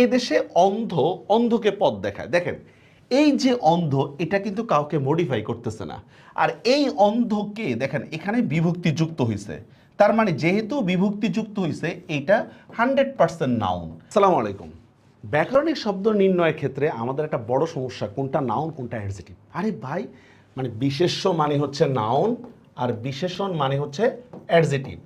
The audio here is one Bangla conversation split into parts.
এ দেশে অন্ধ, অন্ধকে পথ দেখায়। দেখেন, এই যে অন্ধ, এটা কিন্তু কাউকে মডিফাই করতেছে না। আর এই অন্ধকে, দেখেন, এখানে বিভক্তি যুক্ত হয়েছে তার মানে যেহেতু বিভক্তি যুক্ত হয়েছে এটা হান্ড্রেড পার্সেন্ট নাউন সালাম আলাইকুম। ব্যাকরণিক শব্দ নির্ণয়ের ক্ষেত্রে আমাদের একটা বড় সমস্যা, কোনটা নাউন কোনটা অ্যাডজেটিভ আরে ভাই মানে বিশেষ্য মানে হচ্ছে নাউন আর বিশেষণ মানে হচ্ছে অ্যাডজেটিভ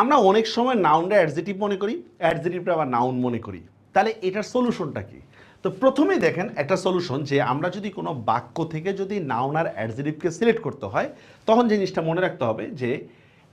আমরা অনেক সময় নাউনটা অ্যাডজেটিভ মনে করি অ্যাডজেটিভটা আবার নাউন মনে করি। তাহলে এটার সলিউশনটা কি? তো প্রথমেই দেখেন একটা সলিউশন যে আমরা যদি কোনো বাক্য থেকে যদি নাউন আর অ্যাডজেটিভকে সিলেক্ট করতে হয়, তখন জিনিসটা মনে রাখতে হবে যে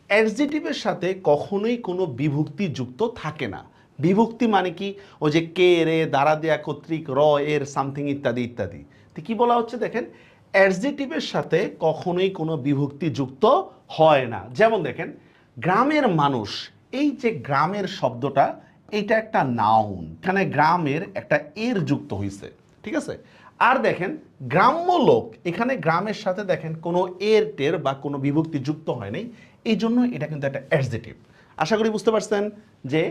অ্যাডজেটিভের সাথে কখনোই কোনো বিভক্তি যুক্ত থাকে না। বিভক্তি মানে কি? ও যে কে, রে দ্বারা দেয়া কর্তৃক র, এর সামথিং ইত্যাদি ইত্যাদি। তো কি বলা হচ্ছে দেখেন? অ্যাডজেটিভের সাথে কখনোই কোনো বিভক্তি যুক্ত হয় না। যেমন দেখেন, গ্রামের মানুষ, এই যে গ্রামের শব্দটা এটা একটা নাউন এখানে গ্রামের একটা এর যুক্ত হয়েছে ঠিক আছে? আর দেখেন, গ্রাম্য লোক, এখানে গ্রামের সাথে দেখেন কোনো এর, টের বা কোনো বিভক্তি যুক্ত হয় নাই এই জন্য এটা কিন্তু একটা অ্যাডজেটিভ আশা করি বুঝতে পারছেন যে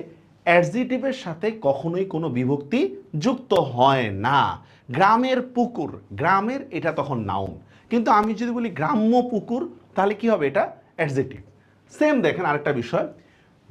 অ্যাডজেটিভের সাথে কখনোই কোনো বিভক্তি যুক্ত হয় না। গ্রামের পুকুর, গ্রামের এটা তখন নাউন কিন্তু আমি যদি বলি গ্রাম্য পুকুর, তাহলে কি হবে এটা অ্যাডজেটিভ সেম দেখেন আরেকটা বিষয়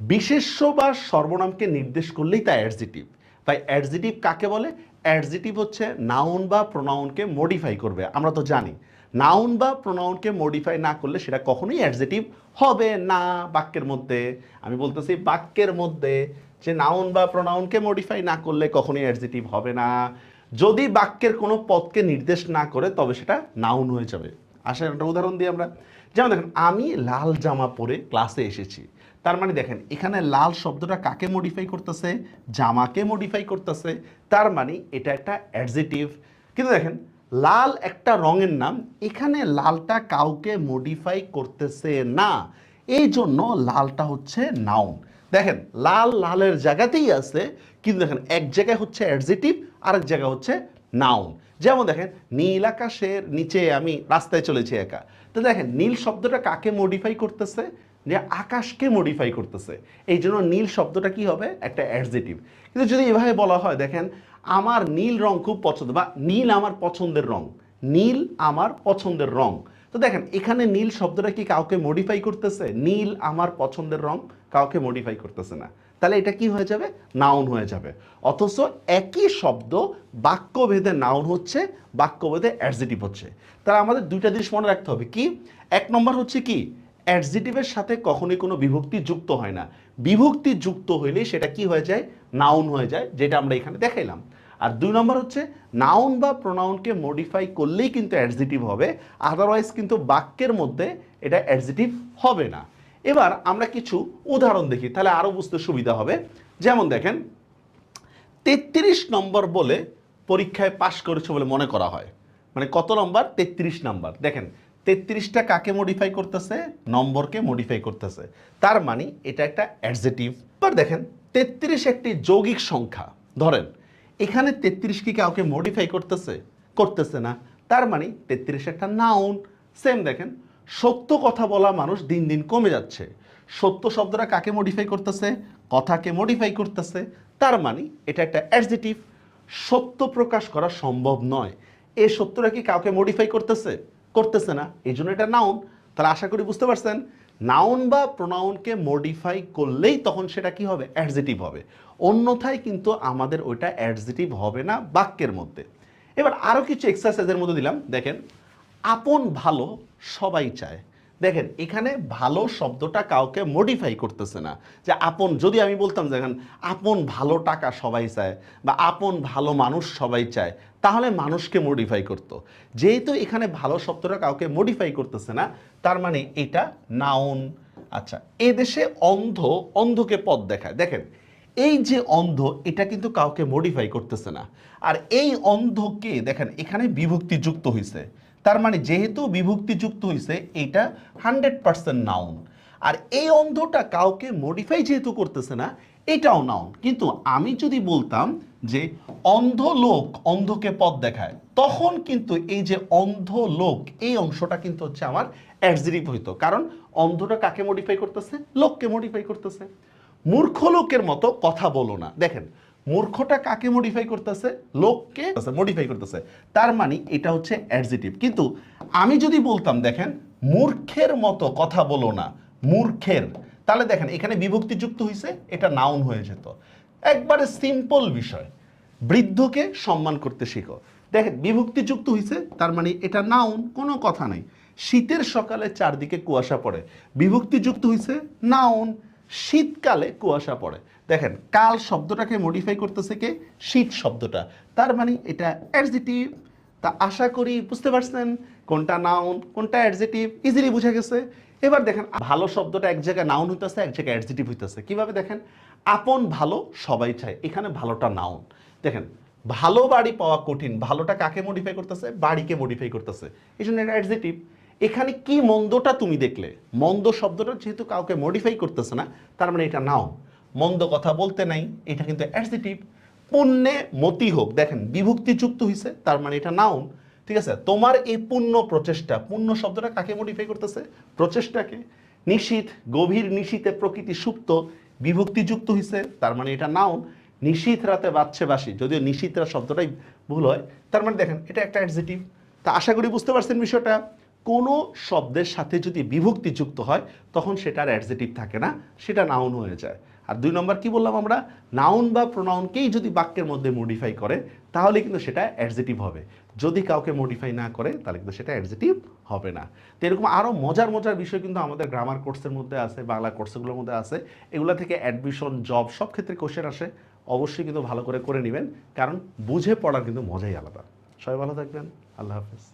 বিশেষ্য বা সর্বনামকে নির্দেশ করলেই তা অ্যাডজেটিভ। তাই অ্যাডজেটিভ কাকে বলে? অ্যাডজেটিভ হচ্ছে নাউন বা প্রোনাউনকে মডিফাই করবে, আমরা তো জানি। নাউন বা প্রোনাউনকে মডিফাই না করলে সেটা কখনোই অ্যাডজেটিভ হবে না বাক্যের মধ্যে। আমি বলতেছি বাক্যের মধ্যে, যে নাউন বা প্রোনাউনকে মডিফাই না করলে কখনোই অ্যাডজেটিভ হবে না। যদি বাক্যের কোনো পদকে নির্দেশ না করে, তবে সেটা নাউন হয়ে যাবে। আসলে একটা উদাহরণ দিই আমরা। যেমন দেখেন, আমি লাল জামা পরে ক্লাসে এসেছি। তার মানে দেখেন, এখানে লাল শব্দটা কাকে মডিফাই করতেছে? জামাকে মডিফাই করতেছে। তার মানে এটা একটা অ্যাডজেটিভ কিন্তু দেখেন, লাল একটা রঙের নাম, এখানে লালটা কাউকে মডিফাই করতেছে না। এই জন্য লালটা হচ্ছে নাউন দেখেন, লাল লালের জায়গাতেই আছে, কিন্তু দেখেন, এক জায়গায় হচ্ছে অ্যাডজেটিভ আরেক জায়গায় হচ্ছে নাউন যেমন দেখেন, নীল আকাশের নিচে আমি রাস্তায় চলেছি একা। তো দেখেন, নীল শব্দটা কাকে মডিফাই করতেছে? যে আকাশকে মডিফাই করতেছে। এই জন্য নীল শব্দটা কি হবে? একটা অ্যাডজেটিভ কিন্তু যদি এভাবে বলা হয়, দেখেন, আমার নীল রং খুব পছন্দ বা নীল আমার পছন্দের রং, নীল আমার পছন্দের রং। তো দেখেন, এখানে নীল শব্দটা কি কাউকে মডিফাই করতেছে? নীল আমার পছন্দের রং কাউকে মডিফাই করতেছে না। তাহলে এটা কি হয়ে যাবে? নাউন হয়ে যাবে। অথচ একই শব্দ বাক্যভেদে নাউন হচ্ছে, বাক্যভেদে অ্যাডজেটিভ হচ্ছে। তাহলে আমাদের দুইটা জিনিস মনে রাখতে হবে। কি? এক নম্বর হচ্ছে কি? অ্যাডজেটিভের সাথে কখনোই কোনো বিভক্তি যুক্ত হয় না। বিভক্তি যুক্ত হইলে সেটা কি হয়ে যায়? নাউন হয়ে যায়, যেটা আমরা এখানে দেখাইলাম। আর দুই নম্বর হচ্ছে নাউন বা প্রোনাউনকে মডিফাই করলেই কিন্তু অ্যাডজেটিভ হবে আদারওয়াইজ কিন্তু বাক্যের মধ্যে এটা অ্যাডজেটিভ হবে না। এবার আমরা কিছু উদাহরণ দেখি, তাহলে আরও বুঝতে সুবিধা হবে। যেমন দেখেন, তেত্রিশ নম্বর বলে পরীক্ষায় পাশ করেছে বলে মনে করা হয়। মানে কত নম্বর? তেত্রিশ নম্বর। দেখেন তেত্রিশটা কাকে মডিফাই করতেছে? নম্বরকে মডিফাই করতেছে। তার মানে এটা একটা অ্যাডজেটিভ এবার দেখেন, তেত্রিশ একটি যৌগিক সংখ্যা। ধরেন, এখানে তেত্রিশ কি কাউকে মডিফাই করতেছে? করতেছে না। তার মানে তেত্রিশ একটা নাউন সেম দেখেন, সত্য কথা বলা মানুষ দিন দিন কমে যাচ্ছে। সত্য শব্দটা কাকে মডিফাই করতেছে? কথাকে মডিফাই করতেছে। তার মানে এটা একটা অ্যাডজেটিভ সত্য প্রকাশ করা সম্ভব নয়। এ সত্যটা কি কাউকে মডিফাই করতেছে? করতেছে না, এই জন্য এটা নাউন তাহলে আশা করি বুঝতে পারছেন নাউন বা প্রোনাউনকে মডিফাই করলেই তখন সেটা কি হবে? অ্যাডজেটিভ হবে। অন্যথায় কিন্তু আমাদের ওইটা অ্যাডজেটিভ হবে না বাক্যের মধ্যে। এবার আরও কিছু এক্সারসাইজের মধ্যে দিলাম। দেখেন, আপন ভালো সবাই চায়। দেখেন, এখানে ভালো শব্দটা কাউকে মডিফাই করতেছে না। যে আপন, যদি আমি বলতাম দেখেন, আপন ভালো টাকা সবাই চায় বা আপন ভালো মানুষ সবাই চায়, তাহলে মানুষকে মডিফাই করত। যেহেতু এখানে ভালো শব্দটা কাউকে মডিফাই করতেছে না, তার মানে এটা নাউন আচ্ছা এদেশে অন্ধ, অন্ধকে পথ দেখায়। দেখেন, এই যে অন্ধ, এটা কিন্তু কাউকে মডিফাই করতেছে না। আর এই অন্ধকে, দেখেন, এখানে বিভক্তি যুক্ত হয়েছে তার মানে যেহেতু বিভক্তি যুক্ত হয়েছে এটা হান্ড্রেড পার্সেন্ট নাউন আর এই অন্ধটা কাউকে মডিফাই যেহেতু করতেছে না, এটাও নাউন কিন্তু আমি যদি বলতাম যে অন্ধ লোক অন্ধকে পথ দেখায়, তখন কিন্তু এই যে অন্ধ লোক, এই অংশটা কিন্তু হচ্ছে আমার অ্যাডজেটিভ হইতো। কারণ অন্ধটা কাকে মডিফাই করতেছে? লোককে মডিফাই করতেছে। মূর্খ লোকের মতো কথা বলো না। দেখেন মূর্খটা কাকে মডিফাই করতেছে? লোককে মডিফাই করতেছে। তার মানে এটা হচ্ছে অ্যাডজেটিভ কিন্তু আমি যদি বলতাম, দেখেন, মূর্খের মতো কথা বলো না, মূর্খের। তাহলে দেখেন, এখানে বিভক্তি যুক্ত হয়েছে এটা নাউন হয়ে যেত। একবারে সিম্পল বিষয়। বৃদ্ধকে সম্মান করতে শিখো। দেখেন বিভক্তি যুক্ত হয়েছে তার মানে এটা নাউন কোনো কথা নাই। শীতের সকালে চারদিকে কুয়াশা পড়ে। বিভক্তি যুক্ত হয়েছে নাউন শীতকালে কুয়াশা পড়ে। দেখেন, কাল শব্দটাকে মডিফাই করতেছে কে? শীত শব্দটা। তার মানে এটা অ্যাডজেটিভ তা আশা করি বুঝতে পারছেন কোনটা নাউন কোনটা অ্যাডজেটিভ ইজিলি বুঝা গেছে। এবার দেখেন, ভালো শব্দটা এক জায়গায় নাউন হইতেছে, এক জায়গায় অ্যাডজেটিভ হইতেছে। কীভাবে দেখেন? আপন ভালো সবাই চায়, এখানে ভালোটা নাউন দেখেন, ভালো বাড়ি পাওয়া কঠিন। ভালোটা কাকে মডিফাই করতেছে? বাড়িকে মডিফাই করতেছে। এই জন্য এটা অ্যাডজেটিভ এখানে কি মন্দটা তুমি দেখলে? মন্দ শব্দটা যেহেতু কাউকে মডিফাই করতেছে না, তার মানে এটা নাও মন্দ কথা বলতে নাই, এটা কিন্তু অ্যাডজেটিভ পুণ্যে মতি হোক। দেখেন বিভক্তি যুক্ত হয়েছে তার মানে এটা নাউন ঠিক আছে? তোমার এই পুণ্য প্রচেষ্টা, পুণ্য শব্দটা কাকে মডিফাই করতেছে? প্রচেষ্টাকে। নিশীথ গভীর নিশীতে প্রকৃতি সুপ্ত বিভক্তি যুক্ত হয়েছে তার মানে এটা নাউন নিশীথ রাতে বাজছে বাসি যদিও নিশীথরা শব্দটাই ভুল হয়, তার মানে দেখেন, এটা একটা অ্যাডজেটিভ তা আশা করি বুঝতে পারছেন বিষয়টা। কোনো শব্দের সাথে যদি বিভক্তি যুক্ত হয়, তখন সেটার অ্যাডজেটিভ থাকে না, সেটা নাউন হয়ে যায়। আর দুই নম্বর কি বললাম আমরা? নাউন বা প্রোনাউনকেই যদি বাক্যের মধ্যে মডিফাই করে, তাহলে কিন্তু সেটা অ্যাডজেটিভ হবে। যদি কাউকে মডিফাই না করে, তাহলে কিন্তু সেটা অ্যাডজেটিভ হবে না। তো এরকম আরও মজার মজার বিষয় কিন্তু আমাদের গ্রামার কোর্সের মধ্যে আছে, বাংলা কোর্সগুলোর মধ্যে আছে। এগুলো থেকে অ্যাডমিশন জব সব ক্ষেত্রে কোশ্চেন আসে। অবশ্যই কিন্তু ভালো করে করে নেবেন, কারণ বুঝে পড়ার কিন্তু মজাই আলাদা। সবাই ভালো থাকবেন। আল্লাহ হাফেজ।